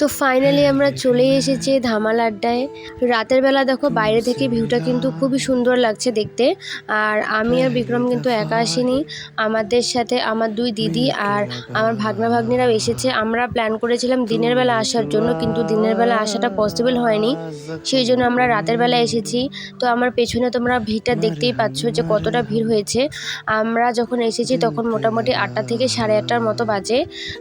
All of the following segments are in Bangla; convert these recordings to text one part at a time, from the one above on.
তো ফাইনালি আমরা চলে এসেছি ধামাল আড্ডায়। রাতের বেলা দেখো বাইরে থেকে ভিউটা কিন্তু খুবই সুন্দর লাগছে দেখতে। আর আমি আর বিক্রম কিন্তু একা আসিনি। আমাদের সাথে আমার দুই দিদি আর আমার ভাগনা ভাগ্নিরাও এসেছে। আমরা প্ল্যান করেছিলাম দিনের বেলা আসার জন্য কিন্তু দিনের বেলা আসাটা পসিবল হয়নি। সেই জন্য আমরা রাতের বেলা এসেছি। তো আমার পেছনে তোমরা ভিড়টা দেখতেই পাচ্ছ যে কতটা ভিড় হয়েছে। আমরা যখন এসেছি তখন মোটামুটি আটটা থেকে সাড়ে আটটার মতো বাজে।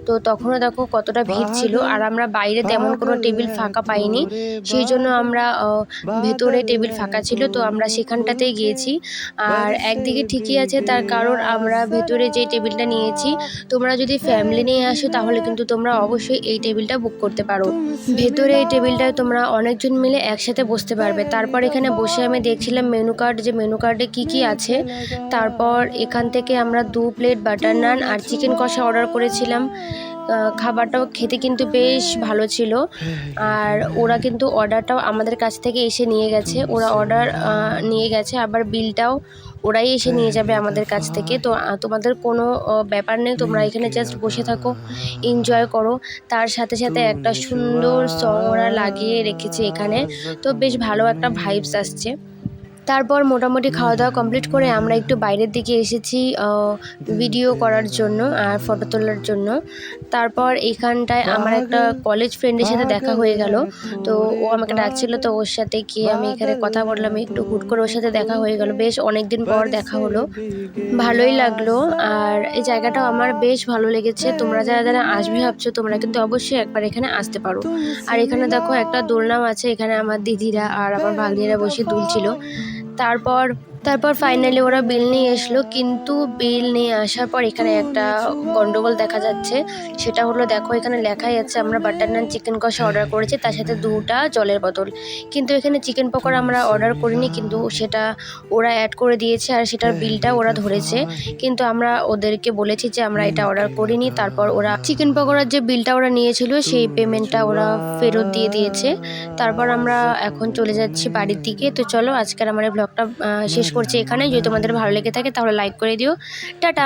তো তখনও দেখো কতটা ভিড় ছিল। আর আমরা বাইরে তেমন কোনো টেবিল ফাঁকা পাইনি। সেই জন্য আমরা ভেতরে টেবিল ফাঁকা ছিল, তো আমরা সেখানটাতেই গিয়েছি। আর একদিকে ঠিকই আছে, তার কারণ আমরা ভেতরে যে টেবিলটা নিয়েছি, তোমরা যদি ফ্যামিলি নিয়ে আসো, তাহলে কিন্তু তোমরা অবশ্যই এই টেবিলটা বুক করতে পারো। ভেতরে এই টেবিলটায় তোমরা অনেকজন মিলে একসাথে বসতে পারবে। তারপর এখানে বসে আমি দেখছিলাম মেনু কার্ড, যে মেনু কার্ডে কি কি আছে। তারপর এখান থেকে আমরা দু প্লেট বাটার নান আর চিকেন কষা অর্ডার করেছিলাম। খাবারটাও খেতে কিন্তু বেশ ভালো ছিল। আর ওরা কিন্তু অর্ডারটাও আমাদের কাছ থেকে এসে নিয়ে গেছে। ওরা অর্ডার নিয়ে গেছে, আবার বিলটাও ওরাই এসে নিয়ে যাবে আমাদের কাছ থেকে। তো তোমাদের কোনো ব্যাপার নেই, তোমরা এখানে জাস্ট বসে থাকো এনজয় করো। তার সাথে সাথে একটা সুন্দর সং ওরা লাগিয়ে রেখেছে এখানে। তো বেশ ভালো একটা ভাইবস আসছে। তারপর মোটামুটি খাওয়া দাওয়া কমপ্লিট করে আমরা একটু বাইরের দিকে এসেছি ভিডিও করার জন্য আর ফটো তোলার জন্য। তারপর এইখানটায় আমার একটা কলেজ ফ্রেন্ডের সাথে দেখা হয়ে গেল। তো ও আমাকে ডাকছিল তো ওর সাথে গিয়ে আমি এখানে কথা বললাম একটু হুট করে ওর সাথে দেখা হয়ে গেল। বেশ অনেক দিন পর দেখা হলো। ভালোই লাগল আর এই জায়গাটাও আমার বেশ ভালো লেগেছে। তোমরা যারা যারা আসবে ভাবছ তোমরা কিন্তু অবশ্যই একবার এখানে আসতে পারো। আর এখানে দেখো একটা দোলনাম আছে এখানে আমার দিদিরা আর আমার ভাগ্নিরা বসে দুলছিল তারপর তারপর ফাইনালি ওরা বিল নিয়ে এসলো, কিন্তু বিল নিয়ে আসার পর এখানে একটা গন্ডগোল দেখা যাচ্ছে। সেটা হলো, দেখো এখানে লেখাই আছে, আমরা butter naan chicken kosha order করেছি, তার সাথে দুটা জলের বোতল। কিন্তু এখানে চিকেন পকোড়া আমরা অর্ডার করিনি, কিন্তু সেটা ওরা অ্যাড করে দিয়েছে আর সেটার বিলটা ওরা ধরেছে। কিন্তু আমরা ওদেরকে বলেছি যে আমরা এটা অর্ডার করিনি, তারপর ওরা চিকেন পকোড়ার যে বিলটা ওরা নিয়েছিল, সেই পেমেন্টটা ওরা ফেরত দিয়ে দিয়েছে। তারপর আমরা এখন চলে যাচ্ছি বাড়ির দিকে। তো চলো, আজকের আমার এই ব্লগটা শেষ করছি এখানে। যদি তোমাদের ভালো লেগে থাকে তাহলে লাইক করে দিও। টাটা।